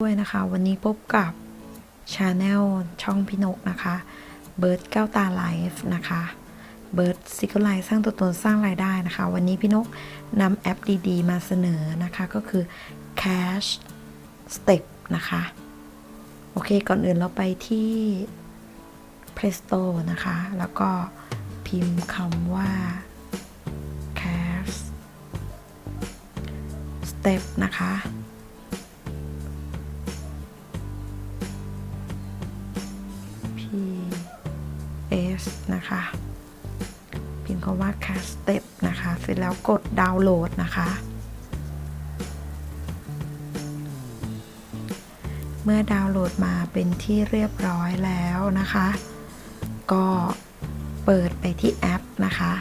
ด้วยนะคะ วันนี้พบกับชาแนลช่องพี่นกนะคะเบิร์ดแก้วตาไลฟ์นะคะเบิร์ดซิกไลสร้างตัวตนสร้างรายได้นะคะ วันนี้พี่นกนำแอปดีๆ มาเสนอนะคะก็คือ Cash Step นะคะ โอเค ก่อนอื่นเราไปที่ Play Store นะคะ แล้วก็พิมพ์คำว่า Cash Step นะคะ พิมพ์คำว่า Cash Step นะคะ เสร็จแล้วกดดาวน์โหลดนะคะ เมื่อดาวน์โหลดมาเป็นที่เรียบร้อยแล้วนะคะ ก็เปิดไปที่แอปนะคะ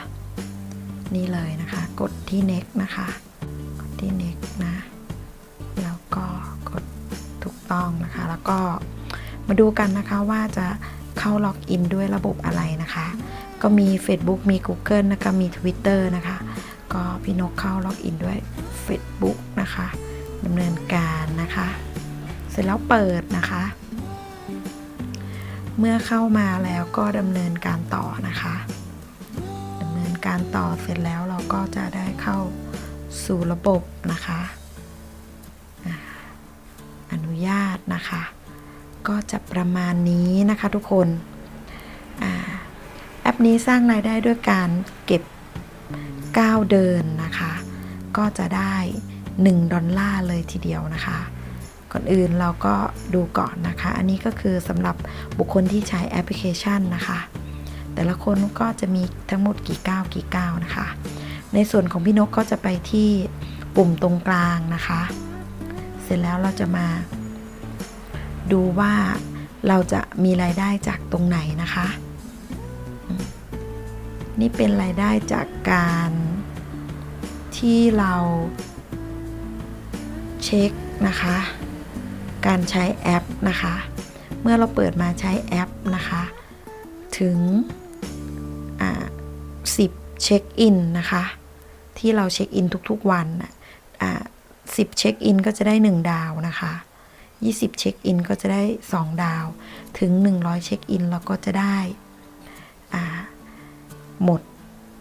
นี่เลยนะคะ กดที่ next นะคะ กดที่ next นะ แล้วก็กดถูกต้องนะคะ แล้วก็มาดูกันนะคะว่าจะเข้าล็อกอินด้วยระบบอะไรนะคะ ก็มี Facebook มี Google นะคะมี Twitter นะคะ ก็พี่นกเข้าล็อกอินด้วย Facebook นะคะดำเนินการนะคะ เสร็จแล้วเปิดนะคะ เมื่อเข้ามาแล้วก็ดำเนินการต่อนะคะดำเนินการต่อเสร็จแล้วเราก็จะได้เข้าสู่ระบบนะคะอนุญาตนะคะ ก็จะประมาณนี้นะคะทุกคน นี้สร้างรายได้ด้วยการเก็บก้าวเดินนะคะ ก็จะได้ 1 ดอลลาร์เลยทีเดียวนะคะ ก่อนอื่นเราก็ดูก่อนนะคะ อันนี้ก็คือสำหรับบุคคลที่ใช้แอปพลิเคชันนะคะ แต่ละคนก็จะมีทั้งหมดกี่ก้าวกี่ก้าวนะคะ ในส่วนของพี่นกก็จะไปที่ปุ่มตรงกลางนะคะ เสร็จแล้วเราจะมา ดูว่าเราจะมีรายได้จากตรงไหนนะคะ นี่เป็นรายได้จากการที่เราเช็คนะคะ การใช้แอปนะคะ เมื่อเราเปิดมาใช้แอปนะคะ ถึง10เช็คอินนะคะ ที่เราเช็คอินทุกๆวันน่ะอ่า10เช็คอินก็จะได้ 1 ดาวนะคะ 20 เช็คอินก็จะได้ 2 ดาว ถึง 100 เช็คอินเราก็จะได้ หมด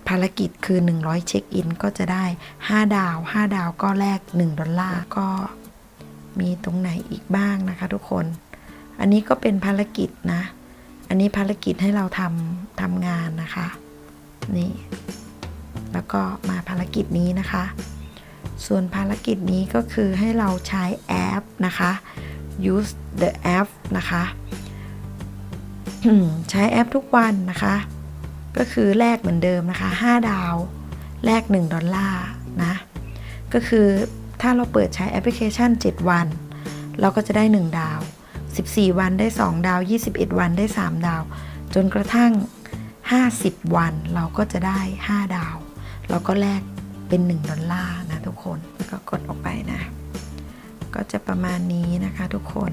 ภารกิจคือ 100 เช็คอินก็จะได้ 5 ดาว 5 ดาวก็แลก1ดอลลาร์ก็มีตรงไหนอีกบ้างนะคะทุกคน อันนี้ก็เป็นภารกิจนะ อันนี้ภารกิจให้เราทำทำงานนะคะ นี่ แล้วก็มาภารกิจนี้นะคะ ส่วนภารกิจนี้ก็คือให้เราใช้แอปนะคะ use the app นะคะ ใช้แอปทุกวันนะคะ ก็คือแลกเหมือนเดิมนะคะ 5 ดาว แลก 1 ดอลลาร์นะ ก็คือถ้าเราเปิดใช้แอปพลิเคชัน 7 วัน เราก็จะได้ 1 ดาว 14 วันได้ 2 ดาว 21 วันได้ 3 ดาว จนกระทั่ง 50 วันเราก็จะได้ 5 ดาว เราก็แลกเป็น 1 ดอลลาร์นะทุกคนก็กดออกไปนะ ก็จะประมาณนี้นะคะทุกคน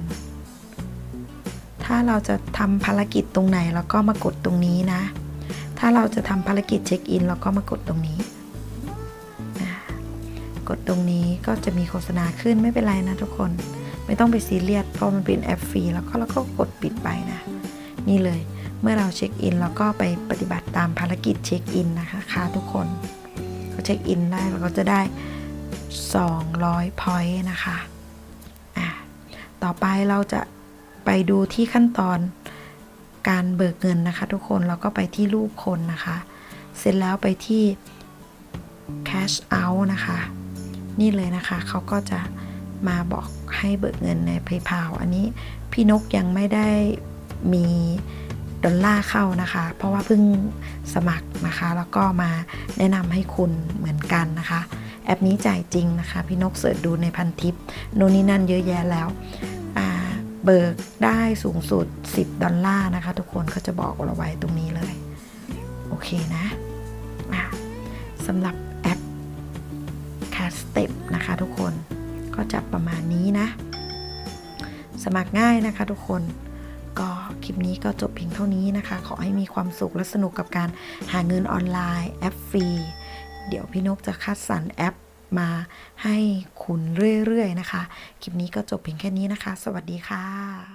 ถ้าเราจะทำภารกิจตรงไหนเราก็มากดตรงนี้นะ ถ้าเราจะทำภารกิจเช็คอินเราก็มากดตรงนี้ กดตรงนี้ก็จะมีโฆษณาขึ้นไม่เป็นไรนะทุกคน ไม่ต้องไปซีเรียสเพราะมันเป็นแอปฟรีแล้วก็เราก็กดปิดไปนะ นี่เลยเมื่อเราเช็คอินเราก็ไปปฏิบัติตามภารกิจเช็คอินนะคะค่ะทุกคนก็เช็คอินได้เราก็จะได้ 200 point นะคะ อะ ต่อไปเราจะไปดูที่ขั้นตอน การเบิกเงินนะคะ ทุกคนเราก็ไปที่รูปคนนะคะ เสร็จแล้วไปที่ cash out นะคะ นี่เลยนะคะเขาก็จะมาบอกให้เบิกเงินใน PayPal อันนี้พี่นกยังไม่ได้มีดอลลาร์เข้านะคะ เพราะว่าเพิ่งสมัครนะคะ แล้วก็มาแนะนำให้คุณเหมือนกันนะคะ แอปนี้จ่ายจริงนะคะ พี่นกเสิร์ชดูในพันทิปโน่นนี่นั่นเยอะแยะแล้ว เบิกได้สูงสุด 10 ดอลลาร์นะคะ ทุกคนเขาจะบอกเราไว้ตรงนี้เลย โอเคนะสำหรับแอป Cast Step นะคะทุกคนก็จะประมาณนี้นะ สมัครง่ายนะคะทุกคนก็คลิปนี้ก็จบเพียงเท่านี้นะคะ ขอให้มีความสุขและสนุกกับการหาเงินออนไลน์แอปฟรี เดี๋ยวพี่นกจะคัดสรรแอป มาให้คุณเรื่อยๆนะคะ คลิปนี้ก็จบเพียงแค่นี้นะคะ สวัสดีค่ะ